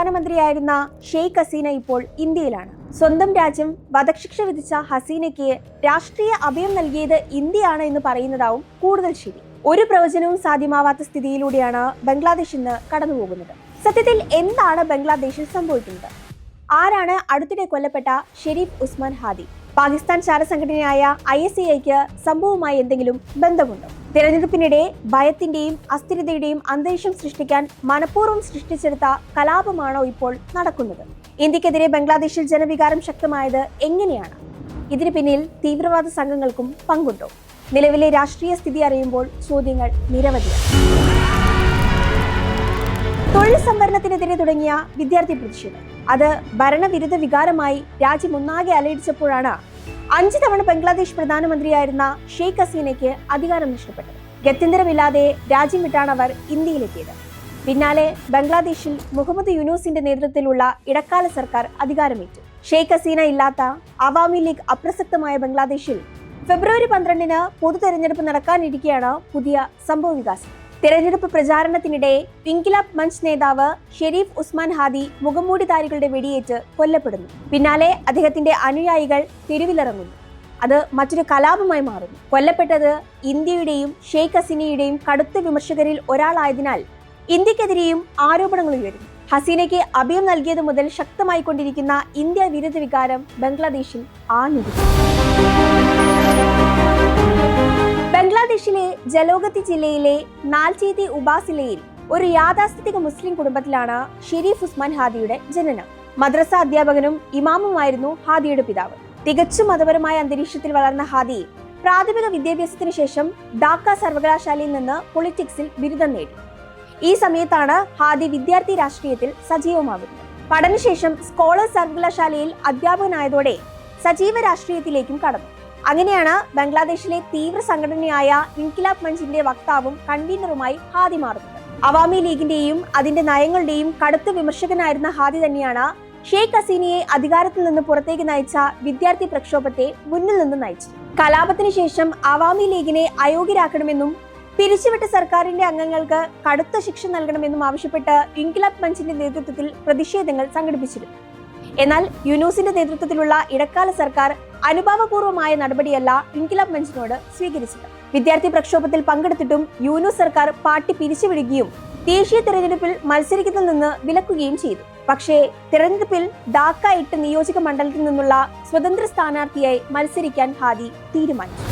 പ്രധാനമന്ത്രിയായിരുന്ന ഷെയ്ഖ് ഹസീന ഇപ്പോൾ ഇന്ത്യയിലാണ്. സ്വന്തം രാജ്യം വധശിക്ഷ വിധിച്ച ഹസീനയ്ക്ക് രാഷ്ട്രീയ അഭയം നൽകിയത് ഇന്ത്യയാണ് എന്ന് പറയുന്നതാവും കൂടുതൽ ശരി. ഒരു പ്രവചനവും സാധ്യമാവാത്ത സ്ഥിതിയിലൂടെയാണ് ബംഗ്ലാദേശ് ഇന്ന് കടന്നുപോകുന്നത്. സത്യത്തിൽ എന്താണ് ബംഗ്ലാദേശിൽ സംഭവിക്കുന്നത്? ആരാണ് അടുത്തിടെ കൊല്ലപ്പെട്ട ഷെരീഫ് ഉസ്മാൻ ഹാദി? പാകിസ്ഥാൻ ചാരസംഘടനയായ ഐ എസ് ഐക്ക് സംഭവവുമായി എന്തെങ്കിലും ബന്ധമുണ്ടോ? തിരഞ്ഞെടുപ്പിനിടെ ഭയത്തിന്റെയും അസ്ഥിരതയുടെയും അന്തരീക്ഷം സൃഷ്ടിക്കാൻ മനഃപൂർവം സൃഷ്ടിച്ചെടുത്ത കലാപമാണോ ഇപ്പോൾ നടക്കുന്നത്? ഇന്ത്യക്കെതിരെ ബംഗ്ലാദേശിൽ ജനവികാരം ശക്തമായത് എങ്ങനെയാണ്? ഇതിന് പിന്നിൽ തീവ്രവാദ സംഘങ്ങൾക്കും പങ്കുണ്ടോ? നിലവിലെ രാഷ്ട്രീയ സ്ഥിതി അറിയുമ്പോൾ ചോദ്യങ്ങൾ നിരവധിയാണ്. തൊഴിൽ സംവരണത്തിനെതിരെ തുടങ്ങിയ വിദ്യാർത്ഥി പ്രതിഷേധം. അത് ഭരണവിരുദ്ധ വികാരമായി രാജ്യമൊന്നാകെ അലയടിച്ചപ്പോഴാണ് അഞ്ചു തവണ ബംഗ്ലാദേശ് പ്രധാനമന്ത്രിയായിരുന്ന ഷെയ്ഖ് ഹസീനയ്ക്ക് അധികാരം നഷ്ടപ്പെട്ടത്. ഗത്യന്തരമില്ലാതെ രാജ്യം വിട്ടാണ് അവർ ഇന്ത്യയിലെത്തിയത്. പിന്നാലെ ബംഗ്ലാദേശിൽ മുഹമ്മദ് യൂനൂസിന്റെ നേതൃത്വത്തിലുള്ള ഇടക്കാല സർക്കാർ അധികാരമേറ്റു. ഷെയ്ഖ് ഹസീന ഇല്ലാത്ത അവാമി ലീഗ് അപ്രസക്തമായ ബംഗ്ലാദേശിൽ ഫെബ്രുവരി പന്ത്രണ്ടിന് പൊതു തെരഞ്ഞെടുപ്പ് നടക്കാനിരിക്കെയാണ് പുതിയ സംഭവ വികാസം. തെരഞ്ഞെടുപ്പ് പ്രചാരണത്തിനിടെ ഇൻകിലാബ് മഞ്ച് നേതാവ് ഷെരീഫ് ഉസ്മാൻ ഹാദി മുഖംമൂടിധാരികളുടെ വെടിയേറ്റ് കൊല്ലപ്പെടുന്നു. പിന്നാലെ അദ്ദേഹത്തിന്റെ അനുയായികൾ തെരുവിലിറങ്ങുന്നു. അത് മറ്റൊരു കലാപമായി മാറുന്നു. കൊല്ലപ്പെട്ടത് ഇന്ത്യയുടെയും ഷെയ്ഖ് ഹസീനയുടെയും കടുത്ത വിമർശകരിൽ ഒരാളായതിനാൽ ഇന്ത്യക്കെതിരെയും ആരോപണങ്ങൾ ഉയരുന്നു. ഹസീനയ്ക്ക് അഭയം നൽകിയത് മുതൽ ശക്തമായിക്കൊണ്ടിരിക്കുന്ന ഇന്ത്യ വിരുദ്ധ വികാരം ബംഗ്ലാദേശിൽ ആഞ്ഞിരിക്കുന്നു ബംഗ്ലാദേശിലെ ജലോഗത്തി ജില്ലയിലെ നാൽചീതി ഉബാസിലയിൽ ഒരു യാഥാസ്ഥിതിക മുസ്ലിം കുടുംബത്തിലാണ് ഷെരീഫ് ഉസ്മാൻ ഹാദിയുടെ ജനനം. മദ്രസ അധ്യാപകനും ഇമാമുമായിരുന്നു ഹാദിയുടെ പിതാവ്. തികച്ചും മതപരമായ അന്തരീക്ഷത്തിൽ വളർന്ന ഹാദി പ്രാഥമിക വിദ്യാഭ്യാസത്തിന് ശേഷം ഡാക്ക സർവകലാശാലയിൽ നിന്ന് പൊളിറ്റിക്സിൽ ബിരുദം നേടി. ഈ സമയത്താണ് ഹാദി വിദ്യാർത്ഥി രാഷ്ട്രീയത്തിൽ സജീവമാകുന്നത്. പഠനശേഷം സ്കോളർ സർവകലാശാലയിൽ അധ്യാപകനായതോടെ സജീവ രാഷ്ട്രീയത്തിലേക്കും കടന്നു. അങ്ങനെയാണ് ബംഗ്ലാദേശിലെ തീവ്ര സംഘടനയായ ഇൻകിലാബ് മഞ്ചിന്റെ വക്താവും കൺവീനറുമായി ഹാദി മാറുന്നത്. അവാമി ലീഗിന്റെയും അതിന്റെ നയങ്ങളുടെയും കടുത്ത വിമർശകനായിരുന്ന ഹാദി തന്നെയാണ് ഷെയ്ഖ് ഹസീനയെ അധികാരത്തിൽ നിന്ന് പുറത്തേക്ക് നയിച്ച വിദ്യാർത്ഥി പ്രക്ഷോഭത്തെ മുന്നിൽ നിന്ന് നയിച്ചു കലാപത്തിന് ശേഷം അവാമി ലീഗിനെ അയോഗ്യരാക്കണമെന്നും പിരിച്ചുവിട്ട സർക്കാരിന്റെ അംഗങ്ങൾക്ക് കടുത്ത ശിക്ഷ നൽകണമെന്നും ആവശ്യപ്പെട്ട് ഇൻകിലാബ് മഞ്ചിന്റെ നേതൃത്വത്തിൽ പ്രതിഷേധങ്ങൾ സംഘടിപ്പിച്ചിരുന്നു. എന്നാൽ യുനൂസിന്റെ നേതൃത്വത്തിലുള്ള ഇടക്കാല സർക്കാർ അനുഭാവപൂർവമായ നടപടിയല്ല ഇൻകിലാബ് മഞ്ചിനോട് സ്വീകരിച്ചത്. വിദ്യാർത്ഥി പ്രക്ഷോഭത്തിൽ പങ്കെടുത്തിട്ടും യൂനു സർക്കാർ പാർട്ടി പിരിച്ചുവിടുകയും ദേശീയ തെരഞ്ഞെടുപ്പിൽ മത്സരിക്കുന്നതിൽ നിന്ന് വിലക്കുകയും ചെയ്തു. പക്ഷേ തെരഞ്ഞെടുപ്പിൽ ഡാക്ക എട്ട് നിയോജക മണ്ഡലത്തിൽ നിന്നുള്ള സ്വതന്ത്ര സ്ഥാനാർത്ഥിയായി മത്സരിക്കാൻ ഹാദി തീരുമാനിച്ചു.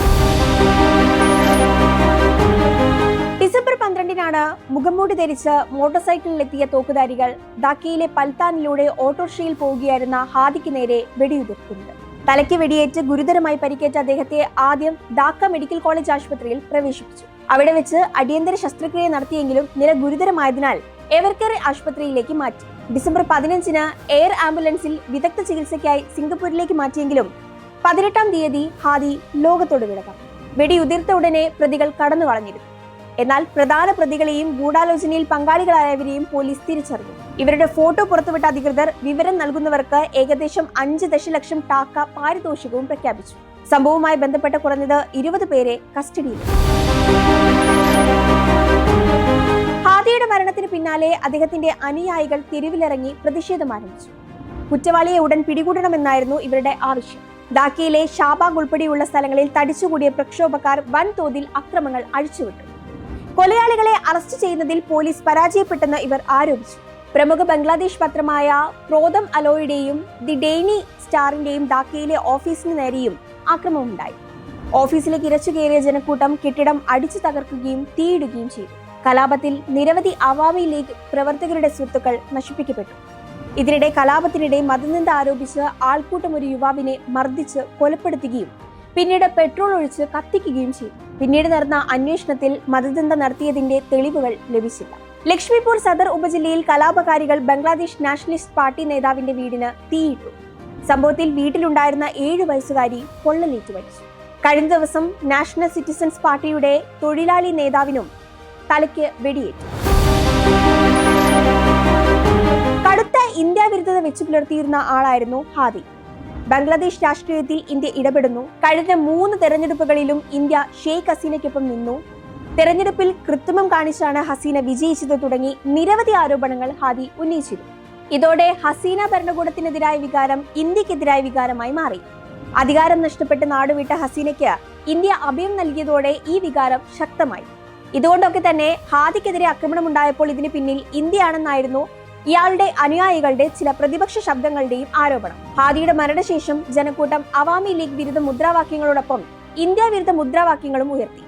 ഡിസംബർ പന്ത്രണ്ടിനാണ് മുഖംമൂടി ധരിച്ച് മോട്ടോർ സൈക്കിളിലെത്തിയ തോക്കുധാരികൾ ധാക്കയിലെ പൽത്താനിലൂടെ ഓട്ടോറിക്ഷയിൽ പോവുകയായിരുന്ന ഹാദിക്ക് നേരെ വെടിയുതിർക്കുന്നത്. തലയ്ക്ക് വെടിയേറ്റ് ഗുരുതരമായി പരിക്കേറ്റ അദ്ദേഹത്തെ ആദ്യം ഡാക്ക മെഡിക്കൽ കോളേജ് ആശുപത്രിയിൽ പ്രവേശിപ്പിച്ചു. അവിടെ വെച്ച് അടിയന്തര ശസ്ത്രക്രിയ നടത്തിയെങ്കിലും നില ഗുരുതരമായതിനാൽ എവർകെയർ ആശുപത്രിയിലേക്ക് മാറ്റി. ഡിസംബർ പതിനഞ്ചിന് എയർ ആംബുലൻസിൽ വിദഗ്ധ ചികിത്സയ്ക്കായി സിംഗപ്പൂരിലേക്ക് മാറ്റിയെങ്കിലും പതിനെട്ടാം തീയതി ഹാദി ലോകത്തോട് വിട പറഞ്ഞു വെടിയുതിർത്ത ഉടനെ പ്രതികൾ കടന്നു വളഞ്ഞിരുന്നു എന്നാൽ പ്രധാന പ്രതികളെയും ഗൂഢാലോചനയിൽ പങ്കാളികളായവരെയും പോലീസ് തിരിച്ചറിഞ്ഞു. ഇവരുടെ ഫോട്ടോ പുറത്തുവിട്ട അധികൃതർ വിവരം നൽകുന്നവർക്ക് ഏകദേശം അഞ്ച് ദശലക്ഷം ടാക്ക പാരിതോഷികവും പ്രഖ്യാപിച്ചു. സംഭവവുമായി ബന്ധപ്പെട്ട കുറഞ്ഞത് ഇരുപത് പേരെ കസ്റ്റഡിയിൽ ഹാദിയുടെ മരണത്തിന് പിന്നാലെ അദ്ദേഹത്തിന്റെ അനുയായികൾ തെരുവിലിറങ്ങി പ്രതിഷേധം ആരംഭിച്ചു. കുറ്റവാളിയെ ഉടൻ പിടികൂടണമെന്നായിരുന്നു ഇവരുടെ ആവശ്യം. ധാക്കയിലെ ഷാബാഗ് ഉൾപ്പെടെയുള്ള സ്ഥലങ്ങളിൽ തടിച്ചുകൂടിയ പ്രക്ഷോഭക്കാർ വൻതോതിൽ അക്രമങ്ങൾ അഴിച്ചുവിട്ടു. കൊലയാളികളെ അറസ്റ്റ് ചെയ്യുന്നതിൽ പോലീസ് പരാജയപ്പെട്ടെന്ന് ഇവർ ആരോപിച്ചു. പ്രമുഖ ബംഗ്ലാദേശ് പത്രമായ പ്രോതം അലോയുടെയും ദി ഡെയിനി സ്റ്റാറിന്റെയും ധാക്കയിലെ ഓഫീസിന് നേരെയും ആക്രമണമുണ്ടായി. ഓഫീസിലേക്ക് ഇരച്ചു കയറിയ ജനക്കൂട്ടം കെട്ടിടം അടിച്ചു തകർക്കുകയും തീയിടുകയും ചെയ്തു. കലാപത്തിൽ നിരവധി അവാമി ലീഗ് പ്രവർത്തകരുടെ സ്വത്തുക്കൾ നശിപ്പിക്കപ്പെട്ടു. ഇതിനിടെ കലാപത്തിനിടെ മതനിന്ദ ആരോപിച്ച് ആൾക്കൂട്ടം ഒരു യുവാവിനെ മർദ്ദിച്ച് കൊലപ്പെടുത്തുകയും പിന്നീട് പെട്രോൾ ഒഴിച്ച് കത്തിക്കുകയും ചെയ്തു. പിന്നീട് നടന്ന അന്വേഷണത്തിൽ മതനിന്ദ നടത്തിയതിന്റെ തെളിവുകൾ ലഭിച്ചില്ല. ലക്ഷ്മിപൂർ സദർ ഉപജില്ലയിൽ കലാപകാരികൾ ബംഗ്ലാദേശ് നാഷണലിസ്റ്റ് പാർട്ടി നേതാവിന്റെ വീടിന് തീയിട്ടു. സംഭവത്തിൽ വീട്ടിലുണ്ടായിരുന്ന ഏഴു വയസ്സുകാരി പൊള്ളലേറ്റു മരിച്ചു. കഴിഞ്ഞ ദിവസം നാഷണൽ സിറ്റിസൺസ് പാർട്ടിയുടെ തൊഴിലാളി നേതാവിനും തലയ്ക്ക് വെടിയേറ്റു. കടുത്ത ഇന്ത്യ വിരുദ്ധത വെച്ചു പുലർത്തിയിരുന്ന ആളായിരുന്നു ഹാദി. ബംഗ്ലാദേശ് രാഷ്ട്രീയത്തിൽ ഇന്ത്യ ഇടപെടുന്നു. കഴിഞ്ഞ മൂന്ന് തെരഞ്ഞെടുപ്പുകളിലും ഇന്ത്യ ഷെയ്ഖ് ഹസീനയ്ക്കൊപ്പം നിന്നു. തെരഞ്ഞെടുപ്പിൽ കൃത്രിമം കാണിച്ചാണ് ഹസീന വിജയിച്ചത് തുടങ്ങി നിരവധി ആരോപണങ്ങൾ ഹാദി ഉന്നയിച്ചിരുന്നു. ഇതോടെ ഹസീന ഭരണകൂടത്തിനെതിരായ വികാരം ഇന്ത്യക്കെതിരായ വികാരമായി മാറി. അധികാരം നഷ്ടപ്പെട്ട് നാടുവിട്ട ഹസീനയ്ക്ക് ഇന്ത്യ അഭയം നൽകിയതോടെ ഈ വികാരം ശക്തമായി. ഇതുകൊണ്ടൊക്കെ തന്നെ ഹാദിക്കെതിരെ ആക്രമണം ഉണ്ടായപ്പോൾ ഇതിന് പിന്നിൽ ഇന്ത്യയാണെന്നായിരുന്നു ഇയാളുടെ അനുയായികളുടെ ചില പ്രതിപക്ഷ ശബ്ദങ്ങളുടെയും ആരോപണം. ഹാദിയുടെ മരണശേഷം ജനക്കൂട്ടം അവാമി ലീഗ് വിരുദ്ധ മുദ്രാവാക്യങ്ങളോടൊപ്പം ഇന്ത്യ വിരുദ്ധ മുദ്രാവാക്യങ്ങളും ഉയർത്തി.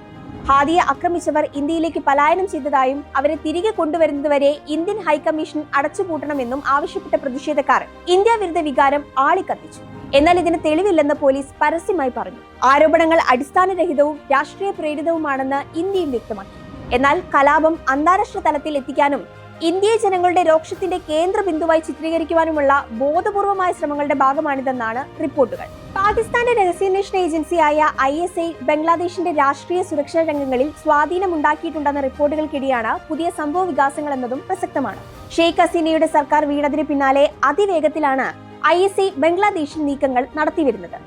ഹാദിയെ ആക്രമിച്ചവർ ഇന്ത്യയിലേക്ക് പലായനം ചെയ്തതായും അവരെ തിരികെ കൊണ്ടുവരുന്നതുവരെ ഇന്ത്യൻ ഹൈക്കമ്മീഷൻ അടച്ചുപൂട്ടണമെന്നും ആവശ്യപ്പെട്ട പ്രതിഷേധക്കാർ ഇന്ത്യ വിരുദ്ധ വികാരം ആളിക്കത്തിച്ചു. എന്നാൽ ഇതിന് തെളിവില്ലെന്ന് പോലീസ് പരസ്യമായി പറഞ്ഞു. ആരോപണങ്ങൾ അടിസ്ഥാനരഹിതവും രാഷ്ട്രീയ പ്രേരിതവുമാണെന്ന് ഇന്ത്യയും വ്യക്തമാക്കി. എന്നാൽ കലാപം അന്താരാഷ്ട്ര തലത്തിൽ എത്തിക്കാനും ഇന്ത്യയെ ജനങ്ങളുടെ രോക്ഷത്തിന്റെ കേന്ദ്ര ബിന്ദുവായി ചിത്രീകരിക്കുവാനുമുള്ള ബോധപൂർവമായ ശ്രമങ്ങളുടെ ഭാഗമാണിതെന്നാണ് റിപ്പോർട്ടുകൾ. പാകിസ്ഥാന്റെ രഹസ്യാന്വേഷണ ഏജൻസിയായ ഐ എസ് ഐ ബംഗ്ലാദേശിന്റെ രാഷ്ട്രീയ സുരക്ഷാ രംഗങ്ങളിൽ സ്വാധീനമുണ്ടാക്കിയിട്ടുണ്ടെന്ന റിപ്പോർട്ടുകൾക്കിടെയാണ് പുതിയ സംഭവ വികാസങ്ങൾ എന്നതും പ്രസക്തമാണ്. ഷെയ്ഖ് ഹസീനയുടെ സർക്കാർ വീണതിന് പിന്നാലെ അതിവേഗത്തിലാണ് ഐ എസ് ഐ ബംഗ്ലാദേശിൽ നീക്കങ്ങൾ നടത്തിവരുന്നത്.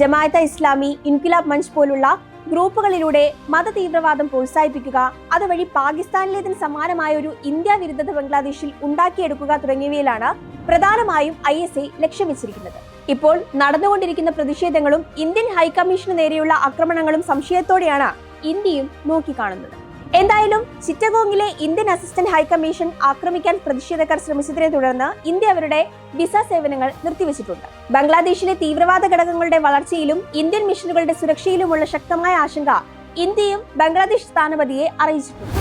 ജമായത്ത ഇസ്ലാമി ഇൻകിലാബ് മഞ്ച് പോലുള്ള ഗ്രൂപ്പുകളിലൂടെ മതതീവ്രവാദം പ്രോത്സാഹിപ്പിക്കുക അതുവഴി പാകിസ്ഥാനിലേതിന് സമാനമായ ഒരു ഇന്ത്യ വിരുദ്ധത ബംഗ്ലാദേശിൽ ഉണ്ടാക്കിയെടുക്കുക തുടങ്ങിയവയിലാണ് പ്രധാനമായും ഐ എസ് ഐ ലക്ഷ്യം വെച്ചിരിക്കുന്നത്. ഇപ്പോൾ നടന്നുകൊണ്ടിരിക്കുന്ന പ്രതിഷേധങ്ങളും ഇന്ത്യൻ ഹൈക്കമ്മീഷന് നേരെയുള്ള ആക്രമണങ്ങളും സംശയത്തോടെയാണ് ഇന്ത്യയും നോക്കിക്കാണുന്നത്. എന്തായാലും ചിറ്റഗോങ്ങിലെ ഇന്ത്യൻ അസിസ്റ്റന്റ് ഹൈക്കമ്മീഷൻ ആക്രമിക്കാൻ പ്രതിഷേധക്കാർ ശ്രമിച്ചതിനെ തുടർന്ന് ഇന്ത്യ അവരുടെ വിസ സേവനങ്ങൾ നിർത്തിവച്ചിട്ടുണ്ട്. ബംഗ്ലാദേശിലെ തീവ്രവാദ ഘടകങ്ങളുടെ വളർച്ചയിലും ഇന്ത്യൻ മിഷനുകളുടെ സുരക്ഷയിലുമുള്ള ശക്തമായ ആശങ്ക ഇന്ത്യയും ബംഗ്ലാദേശ് സ്ഥാനപതിയെ അറിയിച്ചിട്ടുണ്ട്.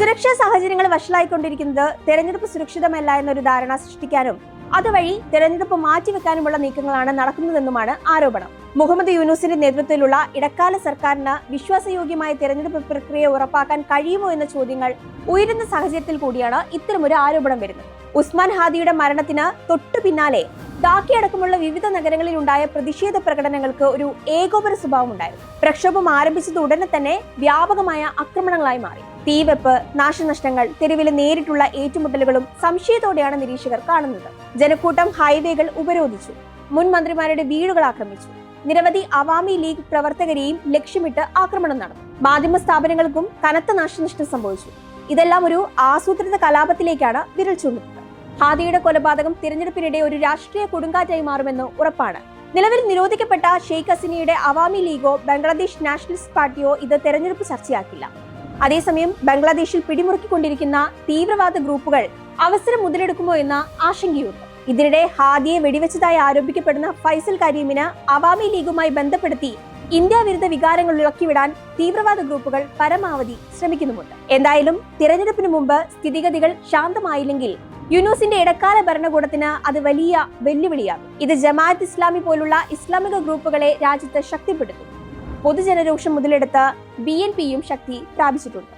സുരക്ഷാ സാഹചര്യങ്ങൾ വഷളായിക്കൊണ്ടിരിക്കുന്നത് തെരഞ്ഞെടുപ്പ് സുരക്ഷിതമല്ല എന്നൊരു ധാരണ സൃഷ്ടിക്കാനും അതുവഴി തെരഞ്ഞെടുപ്പ് മാറ്റിവെക്കാനുമുള്ള നീക്കങ്ങളാണ് നടക്കുന്നതെന്നുമാണ് ആരോപണം. മുഹമ്മദ് യൂനുസിന്റെ നേതൃത്വത്തിലുള്ള ഇടക്കാല സർക്കാരിന് വിശ്വാസയോഗ്യമായ തെരഞ്ഞെടുപ്പ് പ്രക്രിയ ഉറപ്പാക്കാൻ കഴിയുമോ എന്ന ചോദ്യങ്ങൾ ഉയരുന്ന സാഹചര്യത്തിൽ കൂടിയാണ് ഇത്തരമൊരു ആരോപണം വരുന്നത്. ഉസ്മാൻ ഹാദിയുടെ മരണത്തിന് തൊട്ടു പിന്നാലെ ധാക്കി അടക്കമുള്ള വിവിധ നഗരങ്ങളിൽ ഉണ്ടായ പ്രതിഷേധ പ്രകടനങ്ങൾക്ക് ഒരു ഏകോപന സ്വഭാവം ഉണ്ടായിരുന്നു. പ്രക്ഷോഭം ആരംഭിച്ചത് ഉടനെ തന്നെ വ്യാപകമായ ആക്രമണങ്ങളായി മാറി. തീവെപ്പ് നാശനഷ്ടങ്ങൾ തെരുവിലെ നേരിട്ടുള്ള ഏറ്റുമുട്ടലുകളും സംശയത്തോടെയാണ് നിരീക്ഷകർ കാണുന്നത്. ജനക്കൂട്ടം ഹൈവേകൾ ഉപരോധിച്ചു. മുൻ മന്ത്രിമാരുടെ വീടുകൾ ആക്രമിച്ചു. നിരവധി അവാമി ലീഗ് പ്രവർത്തകരെയും ലക്ഷ്യമിട്ട് ആക്രമണം നടന്നു. മാധ്യമ സ്ഥാപനങ്ങൾക്കും കനത്ത നാശനഷ്ടം സംഭവിച്ചു. ഇതെല്ലാം ഒരു ആസൂത്രിത കലാപത്തിലേക്കാണ് വിരൽ ചൂണ്ടുന്നത്. ഹാദിയുടെ കൊലപാതകം തിരഞ്ഞെടുപ്പിനിടെ ഒരു രാഷ്ട്രീയ കൊടുങ്കാറ്റായി മാറുമെന്ന് ഉറപ്പാണ്. നിലവിൽ നിരോധിക്കപ്പെട്ട ഷെയ്ഖ് ഹസീനയുടെ അവാമി ലീഗോ ബംഗ്ലാദേശ് നാഷണലിസ്റ്റ് പാർട്ടിയോ ഇത് തെരഞ്ഞെടുപ്പ് ചർച്ചയാക്കില്ല. അതേസമയം ബംഗ്ലാദേശിൽ പിടിമുറുക്കിക്കൊണ്ടിരിക്കുന്ന തീവ്രവാദ ഗ്രൂപ്പുകൾ അവസരം മുതലെടുക്കുമോ എന്ന ആശങ്കയുണ്ട്. ഇതിനിടെ ഹാദിയെ വെടിവെച്ചതായി ആരോപിക്കപ്പെടുന്ന ഫൈസൽ കരീമിന് അവാമി ലീഗുമായി ബന്ധപ്പെടുത്തി ഇന്ത്യ വിരുദ്ധ വികാരങ്ങൾ ഇളക്കിവിടാൻ തീവ്രവാദ ഗ്രൂപ്പുകൾ പരമാവധി ശ്രമിക്കുന്നുമുണ്ട്. എന്തായാലും തിരഞ്ഞെടുപ്പിന് മുമ്പ് സ്ഥിതിഗതികൾ ശാന്തമായില്ലെങ്കിൽ യുനൂസിന്റെ ഇടക്കാല ഭരണകൂടത്തിന് അത് വലിയ വെല്ലുവിളിയാകും. ഇത് ജമാഅത്ത് ഇസ്ലാമി പോലുള്ള ഇസ്ലാമിക ഗ്രൂപ്പുകളെ രാജ്യത്ത് ശക്തിപ്പെടുത്തും. പൊതുജനരോഷം മുതലെടുത്ത് ബി എൻ പിയും ശക്തി പ്രാപിച്ചിട്ടുണ്ട്.